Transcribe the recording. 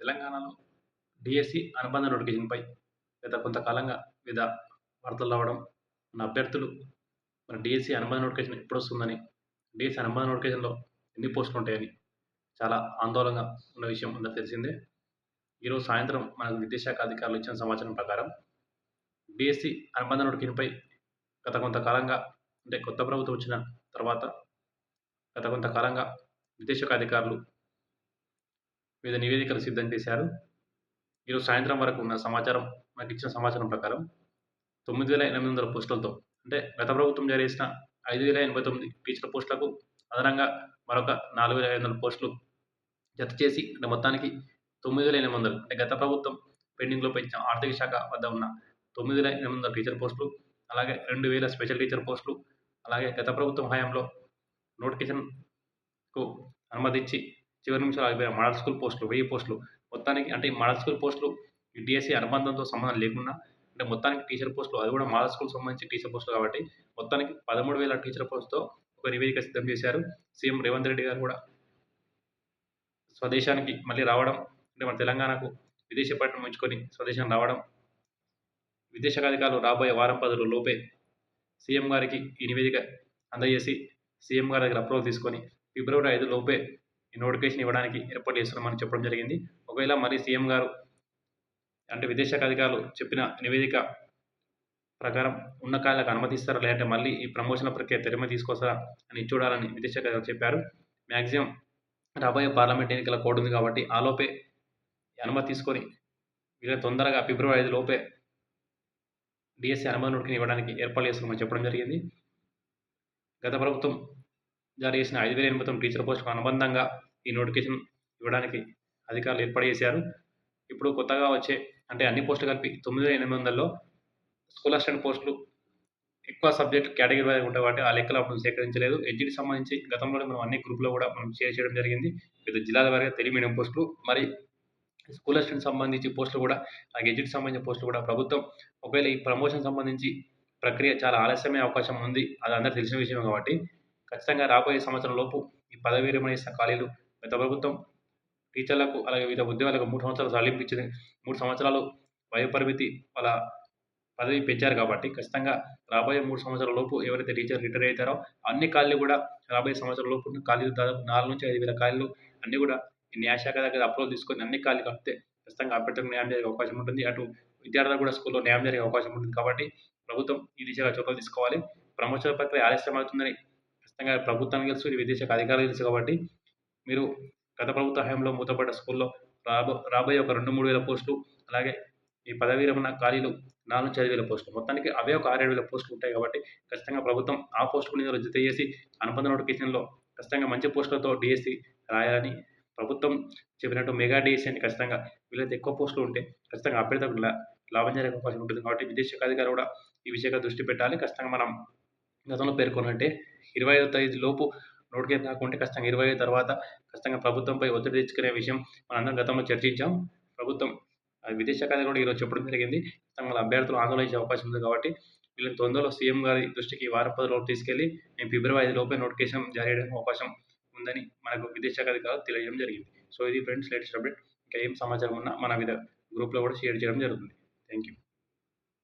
తెలంగాణలో డిఎస్సి అనుబంధ నోటిఫికేషన్పై గత కొంతకాలంగా వివిధ వార్తలు రావడం మన అభ్యర్థులు మన డిఎస్సి అనుబంధ నోటిఫికేషన్ ఎప్పుడు వస్తుందని డిఎస్సి అనుబంధ నోటిఫికేషన్లో ఎన్ని పోస్టులు ఉంటాయని చాలా ఆందోళనగా ఉన్న విషయం అందరూ తెలిసిందే. ఈరోజు సాయంత్రం మనకు విద్యాశాఖ అధికారులు ఇచ్చిన సమాచారం ప్రకారం డిఎస్సి అనుబంధ నోటిఫికేషన్పై గత కొంతకాలంగా అంటే కొత్త ప్రభుత్వం వచ్చిన తర్వాత గత కొంతకాలంగా విదేశాఖ అధికారులు వివిధ నివేదికలు సిద్ధం చేశారు. ఈరోజు సాయంత్రం వరకు ఉన్న సమాచారం నాకు ఇచ్చిన సమాచారం ప్రకారం తొమ్మిది వేల ఎనిమిది వందల పోస్టులతో అంటే గత ప్రభుత్వం జారీ చేసిన ఐదు వేల ఎనభై తొమ్మిది టీచర్ పోస్టులకు అదనంగా మరొక నాలుగు వేల ఐదు వందల పోస్టులు జత చేసి అంటే మొత్తానికి తొమ్మిది వేల ఎనిమిది వందలు అంటే గత ప్రభుత్వం పెండింగ్లో పెంచిన ఆర్థిక శాఖ వద్ద ఉన్న తొమ్మిది వేల ఎనిమిది వందల టీచర్ పోస్టులు అలాగే రెండు వేల స్పెషల్ టీచర్ పోస్టులు అలాగే గత ప్రభుత్వం హయాంలో నోటిఫికేషన్కు అనుమతిచ్చి చివరి నిమిషాలు ఆగిపోయిన మోడల్ స్కూల్ పోస్టులు వెయ్యి పోస్టులు. మొత్తానికి అంటే ఈ మోడల్ స్కూల్ పోస్టులు ఈ డిఎస్సి అనుబంధంతో సంబంధం లేకుండా అంటే మొత్తానికి టీచర్ పోస్టులు అది కూడా మోడల్ స్కూల్ సంబంధించి టీచర్ పోస్టులు కాబట్టి మొత్తానికి పదమూడు వేల టీచర్ పోస్టుతో ఒక నివేదిక సిద్ధం చేశారు. సీఎం రేవంత్ రెడ్డి గారు కూడా. స్వదేశానికి మళ్ళీ రావడం అంటే మన తెలంగాణకు విదేశీ పట్టణం ఉంచుకొని స్వదేశం రావడం. విదేశాధికారులు రాబోయే వారం పదుల లోపే సీఎం గారికి ఈ నివేదిక అందజేసి సీఎం గారి దగ్గర అప్రూవల్ తీసుకొని ఫిబ్రవరి ఐదు లోపే నోటిఫికేషన్ ఇవ్వడానికి ఏర్పాటు చేస్తున్నామని చెప్పడం జరిగింది. ఒకవేళ మరి సీఎం గారు అంటే విదేశాఖ అధికారులు చెప్పిన నివేదిక ప్రకారం ఉన్న కాళ్ళకు అనుమతిస్తారా? లేదంటే మళ్ళీ ఈ ప్రమోషన్ ప్రక్రియ తెరమ తీసుకొస్తారా అని చూడాలని విదేశాఖ అధికారులు చెప్పారు. మ్యాక్సిమం రాబోయే పార్లమెంట్ ఎన్నికల కోడ్ ఉంది కాబట్టి ఆలోపే అనుమతి తీసుకొని వీళ్ళ తొందరగా ఫిబ్రవరి ఐదు లోపే డిఎస్సి అనుమతి నోటికి ఇవ్వడానికి ఏర్పాటు చేస్తున్నామని చెప్పడం జరిగింది. గత ప్రభుత్వం జారీ చేసిన ఐదు వేల ఎనిమిది టీచర్ పోస్టులకు అనుబంధంగా ఈ నోటిఫికేషన్ ఇవ్వడానికి అధికారులు ఏర్పాటు చేశారు. ఇప్పుడు కొత్తగా వచ్చే అంటే అన్ని పోస్టులు కలిపి తొమ్మిది వేల ఎనిమిది వందల్లో స్కూల్ అసిస్టెంట్ పోస్టులు ఎక్కువ సబ్జెక్ట్ కేటగిరీ వైజ్ ఉంటాయి కాబట్టి ఆ లెక్కలు అప్పుడు సేకరించలేదు. ఎడ్జికి సంబంధించి గతంలోనే మనం అన్ని గ్రూప్లో కూడా మనం షేర్ చేయడం జరిగింది. వివిధ జిల్లాల వారిగా తెలుగు మీడియం పోస్టులు మరి స్కూల్ అసిస్టెంట్ సంబంధించి పోస్టులు కూడా ఆ ఎడ్జికి సంబంధించిన పోస్టులు కూడా ప్రభుత్వం ఒకవేళ ఈ ప్రమోషన్ సంబంధించి ప్రక్రియ చాలా ఆలస్యమే అవకాశం ఉంది. అది అందరూ తెలిసిన విషయం కాబట్టి ఖచ్చితంగా రాబోయే సంవత్సరం లోపు ఈ పదవి విరమణ చేసిన ఖాళీలు గత ప్రభుత్వం టీచర్లకు అలాగే వివిధ ఉద్యోగాలకు మూడు సంవత్సరాలు సడలింపు ఇచ్చింది మూడు సంవత్సరాలు వయోపరిమితి వాళ్ళ పదవి పెంచారు కాబట్టి ఖచ్చితంగా రాబోయే మూడు సంవత్సరాల లోపు ఎవరైతే టీచర్ రిటైర్ అవుతారో అన్ని ఖాళీలు కూడా రాబోయే సంవత్సరాల లోపు ఖాళీలు దాదాపు నాలుగు నుంచి ఐదు వేల ఖాళీలు అన్నీ కూడా ఈ న్యాయశాఖ దగ్గర అప్రూవల్ తీసుకొని అన్ని ఖాళీలు కలిపితే ఖచ్చితంగా అభ్యర్థులకు న్యాయం జరిగే అవకాశం ఉంటుంది. అటు విద్యార్థులు కూడా స్కూల్లో న్యాయం జరిగే అవకాశం ఉంటుంది కాబట్టి ప్రభుత్వం ఈ దిశగా చొరవలు తీసుకోవాలి. ప్రమోషన్ ప్రక్రియ ఆలస్యం అవుతుందని ఖచ్చితంగా ప్రభుత్వానికి తెలుసు ఈ విదేశాఖ అధికారులు తెలుసు కాబట్టి మీరు గత ప్రభుత్వ హయాంలో మూతపడ్డ స్కూల్లో రాబో రాబోయే ఒక రెండు మూడు వేల పోస్టులు అలాగే ఈ పదవీ విరమణ ఖాళీలు నాలుగు నుంచి ఐదు వేల పోస్టులు. మొత్తానికి అవే ఒక ఆరేడు వేల పోస్టులు ఉంటాయి కాబట్టి ఖచ్చితంగా ప్రభుత్వం ఆ పోస్టులు మీద రద్దు చేసి అనుబంధ నోటిఫికేషన్లో ఖచ్చితంగా మంచి పోస్టులతో డిఎస్సి రాయాలని ప్రభుత్వం చెప్పినట్టు మెగా డిఎస్సి అని ఖచ్చితంగా వీళ్ళైతే ఎక్కువ పోస్టులు ఉంటే ఖచ్చితంగా అభ్యర్థులకు లాభం జరిగే అవకాశం ఉంటుంది కాబట్టి విదేశీ అధికారులు కూడా ఈ విషయంగా దృష్టి పెట్టాలి. ఖచ్చితంగా మనం గతంలో పేర్కొన్నట్టే ఇరవై ఐదు తేదీ లోపు నోటిఫికేషన్ రాకుంటే ఖచ్చితంగా ఇరవై ఐదు తర్వాత ఖచ్చితంగా ప్రభుత్వంపై ఒత్తిడి తెచ్చుకునే విషయం మనందరం గతంలో చర్చించాం. ప్రభుత్వం విదేశాఖ కూడా ఈరోజు చెప్పడం జరిగింది. ఖచ్చితంగా అభ్యర్థులు ఆందోళన చేసే అవకాశం ఉంది కాబట్టి వీళ్ళని తొందరలో సీఎం గారి దృష్టికి వారం పది రోజులు తీసుకెళ్ళి మేము ఫిబ్రవరి ఐదు లోపే నోటిఫికేషన్ జారీ చేయడం అవకాశం ఉందని మనకు విదేశాఖ అధికారులు తెలియజేయడం జరిగింది. సో ఇది ఫ్రెండ్స్ లేటెస్ట్ అప్డేట్. ఇంకా ఏం సమాచారం ఉన్నా మన విధ గ్రూప్లో కూడా షేర్ చేయడం జరుగుతుంది. Thank you